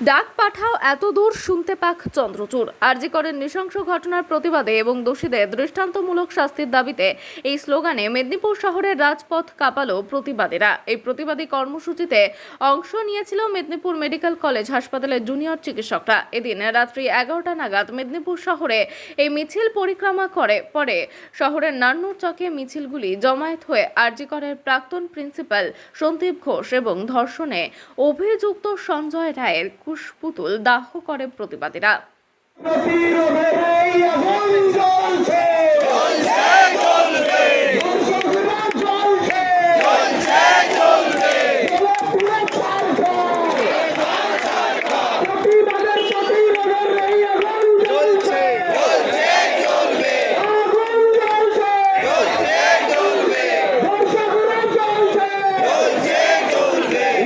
ডাক পাঠাও, এত দূর শুনতে পাক চন্দ্রচূড়। আরজি করেন নৃশংস ঘটনার প্রতিবাদে এবং দোষীদের দৃষ্টান্তমূলক শাস্তির দাবিতে এই স্লোগানে মেদিনীপুর শহরের রাজপথ কাঁপালো প্রতিবাদীরা। এই প্রতিবাদী কর্মসূচিতে অংশ নিয়েছিল মেদিনীপুর মেডিকেল কলেজ হাসপাতালের জুনিয়র চিকিৎসকরা। এদিন রাত্রি এগারোটা নাগাদ মেদিনীপুর শহরে এই মিছিল পরিক্রমা করে, পরে শহরের নান্নুর চকে মিছিলগুলি জমায়েত হয়ে আরজি করের প্রাক্তন প্রিন্সিপাল সন্দীপ ঘোষ এবং ধর্ষণে অভিযুক্ত সঞ্জয় রায়ের কুশপুতুল দাহ করে প্রতিবাদীরা প্রতিরোধের এই আগুন জ্বলছে দর্শকরা জ্বলছে পুরো ছারখার। প্রতিবাদের প্রতিরোধের এই আগুন জ্বলছে আগুন জ্বলছে দর্শকরা জ্বলছে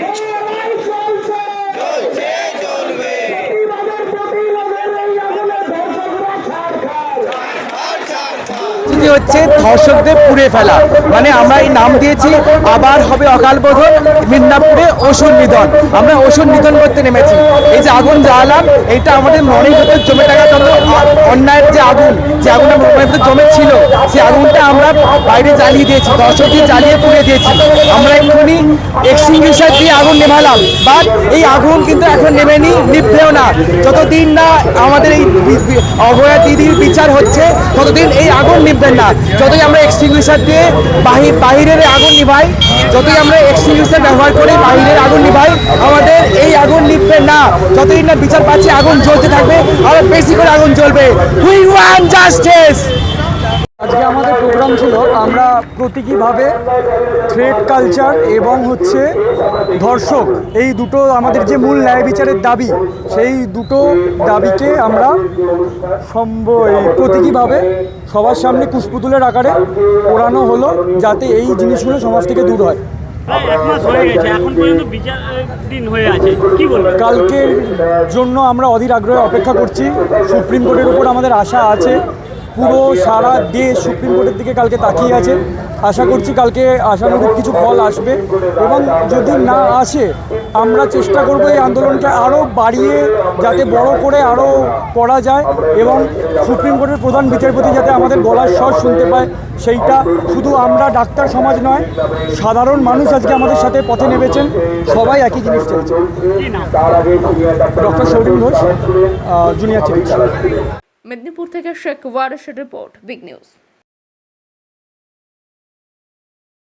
লড়াই চলছে প্রতিবাদের প্রতিরোধের এই আগুনে দর্শকরা ছারখার পরিস্থিতি হচ্ছে ধর্ষকদের পুড়ে ফেলা। মানে আমরা এই নাম দিয়েছি, আবার হবে অকাল বোধন, মিদনাপুরে অসুর নিধন। আমরা অসুর নিধন করতে নেমেছি। এই যে আগুন জ্বালালাম এটা আমাদের মনের ভিতরে জমে থাকা যত অন্যায়ের যে আগুন যে আগুন আমার জমে ছিল, সেই আগুনটা আমরা বাইরে জ্বালিয়ে দিয়েছি দর্শক দিয়ে জ্বালিয়ে পুড়ে দিয়েছি। আমরা এক্ষুনি এক্সটিংগুইশার দিয়ে আগুন নেভালাম বাট এই আগুন কিন্তু এখন নেমেনি, নিভবেও না। যতদিন না আমাদের এই অভয়া দিদির বিচার হচ্ছে, ততদিন এই আগুন নিভবেন না। যতই আমরা এক্সটিংগুইশার দিয়ে বাহি বাহিরের আগুন নিভাই, যতই আমরা এক্সটিংগুইশার ব্যবহার করে, বাহিরের আগুন নিভাই, আমাদের এই আগুন নিভবে না। যতদিন না বিচার পাচ্ছি, আগুন জ্বলতে থাকবে আরও বেশি করে আগুন জ্বলবে। উই ওয়ান জাস্টিস আজকে আমাদের প্রোগ্রাম ছিল আমরা প্রতীকীভাবে থ্রেড কালচার এবং হচ্ছে ধর্ষক এই দুটো আমাদের যে মূল ন্যায় বিচারের দাবি সেই দুটো দাবিকে আমরা সম্ভ এই প্রতীকীভাবে সবার সামনে কুশপুতুলের আকারে পোড়ানো হলো যাতে এই জিনিসগুলো সমাজ থেকে দূর হয়। কালকের জন্য আমরা অধীর আগ্রহে অপেক্ষা করছি সুপ্রিম কোর্টের উপর আমাদের আশা আছে পুরো সারা দেশ সুপ্রিম কোর্টের দিকে কালকে তাকিয়ে আছে। আশা করছি কালকে আশানুরূপ কিছু ফল আসবে। এবং যদি না আসে আমরা চেষ্টা করব এই আন্দোলনকে আরও বাড়িয়ে যাতে বড় করে আরও করা যায় এবং সুপ্রিম কোর্টের প্রধান বিচারপতি যাতে আমাদের গলার স্বর শুনতে পায় সেইটা শুধু আমরা ডাক্তার সমাজ নয় সাধারণ মানুষ আজকে আমাদের সাথে পথে নেমেছেন সবাই একই জিনিস চাইছে। ডক্টর সৌরিন ঘোষ জুনিয়র চিকিৎসক। মেদিনীপুর থেকে শেখ ওয়ারেশের রিপোর্ট বিগ নিউজ।